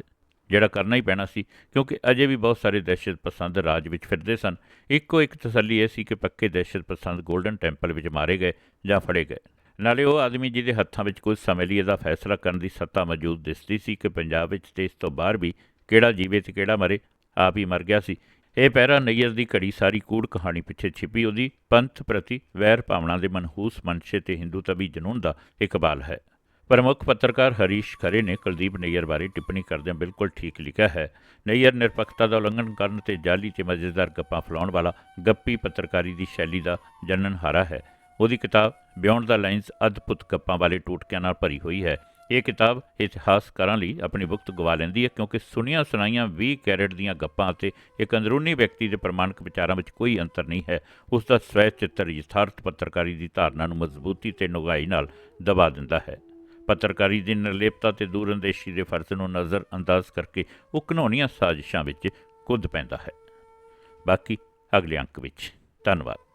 ਜਿਹੜਾ ਕਰਨਾ ਹੀ ਪੈਣਾ ਸੀ, ਕਿਉਂਕਿ ਅਜੇ ਵੀ ਬਹੁਤ ਸਾਰੇ ਦਹਿਸ਼ਤ ਪਸੰਦ ਰਾਜ ਵਿੱਚ ਫਿਰਦੇ ਸਨ। ਇੱਕੋ ਇੱਕ ਤਸੱਲੀ ਇਹ ਸੀ ਕਿ ਪੱਕੇ ਦਹਿਸ਼ਤ ਪਸੰਦ 골ਡਨ ਟੈਂਪਲ ਵਿੱਚ ਮਾਰੇ ਗਏ ਜਾਂ ਫੜੇ ਗਏ। ਨਾਲੇ ਉਹ ਆਦਮੀ ਜਿਹਦੇ ਹੱਥਾਂ ਵਿੱਚ ਕੁਝ ਸਮੇਂ ਲਈ ਇਹਦਾ ਫੈਸਲਾ ਕਰਨ ਦੀ ਸੱਤਾ ਮੌਜੂਦ ਦਿਸਦੀ ਸੀ ਕਿ ਪੰਜਾਬ ਵਿੱਚ ਤੇ ਇਸ ਤੋਂ ਬਾਹਰ ਵੀ ਕਿਹੜਾ ਜੀਵੇ ਤੇ ਕਿਹੜਾ ਮਰੇ, ਆਪ ਹੀ ਮਰ ਗਿਆ ਸੀ। ਇਹ ਪਹਿਰਾ ਨਈਅਰ ਦੀ ਘੜੀ ਸਾਰੀ ਕੂੜ ਕਹਾਣੀ ਪਿੱਛੇ ਛਿਪੀ, ਉਹਦੀ ਪੰਥ ਪ੍ਰਤੀ ਵੈਰ ਭਾਵਨਾ ਦੇ ਮਨਹੂਸ ਮਨਸ਼ੇ ਤੇ ਹਿੰਦੂ ਤਵੀ ਜਨੂਨ ਦਾ ਇਕਬਾਲ ਹੈ। ਪ੍ਰਮੁੱਖ ਪੱਤਰਕਾਰ ਹਰੀਸ਼ ਖਰੇ ਨੇ ਕੁਲਦੀਪ ਨਈਅਰ ਬਾਰੇ ਟਿੱਪਣੀ ਕਰਦਿਆਂ ਬਿਲਕੁਲ ਠੀਕ ਲਿਖਿਆ ਹੈ। ਨਈਅਰ ਨਿਰਪੱਖਤਾ ਦਾ ਉਲੰਘਣ ਕਰਨ ਤੇ ਜਾਲੀ ਤੇ ਮਜ਼ੇਦਾਰ ਗੱਪਾਂ ਫਲਾਉਣ ਵਾਲਾ ਗੱਪੀ ਪੱਤਰਕਾਰੀ ਦੀ ਸ਼ੈਲੀ ਦਾ ਜਨਨਹਾਰਾ ਹੈ। ਉਹਦੀ ਕਿਤਾਬ ਬਿਯੋਂਡ ਦਾ ਲਾਈਨਸ ਅਦਭੁਤ ਗੱਪਾਂ ਵਾਲੇ ਟੋਟਕਿਆਂ ਨਾਲ ਭਰੀ ਹੋਈ ਹੈ। ਇਹ ਕਿਤਾਬ ਇਤਿਹਾਸਕਾਰਾਂ ਲਈ ਆਪਣੀ ਵਕਤ ਗਵਾ ਲੈਂਦੀ ਹੈ ਕਿਉਂਕਿ ਸੁਣੀਆਂ ਸੁਣਾਈਆਂ 20 ਕੈਰਟ ਦੀਆਂ ਗੱਪਾਂ ਅਤੇ ਇੱਕ ਅੰਦਰੂਨੀ ਵਿਅਕਤੀ ਦੇ ਪ੍ਰਮਾਣਿਕ ਵਿਚਾਰਾਂ ਵਿੱਚ ਕੋਈ ਅੰਤਰ ਨਹੀਂ ਹੈ। ਉਸ ਦਾ ਸਵੈ ਚਿੱਤਰ ਯਥਾਰਥ ਪੱਤਰਕਾਰੀ ਦੀ ਧਾਰਨਾ ਨੂੰ ਮਜ਼ਬੂਤੀ ਤੇ ਨੁਗਾਈ ਨਾਲ ਦਬਾ ਦਿੰਦਾ ਹੈ। ਪੱਤਰਕਾਰੀ ਦੀ ਨਿਰਲੇਪਤਾ ਤੇ ਦੂਰਅੰਦੇਸ਼ੀ ਦੇ ਫਰਜ਼ ਨੂੰ ਨਜ਼ਰ ਅੰਦਾਜ਼ ਕਰਕੇ ਉਹ ਘਨੌਣੀਆਂ ਸਾਜ਼ਿਸ਼ਾਂ ਵਿੱਚ ਕੁੱਦ ਪੈਂਦਾ ਹੈ। ਬਾਕੀ ਅਗਲੇ ਅੰਕ ਵਿੱਚ। ਧੰਨਵਾਦ।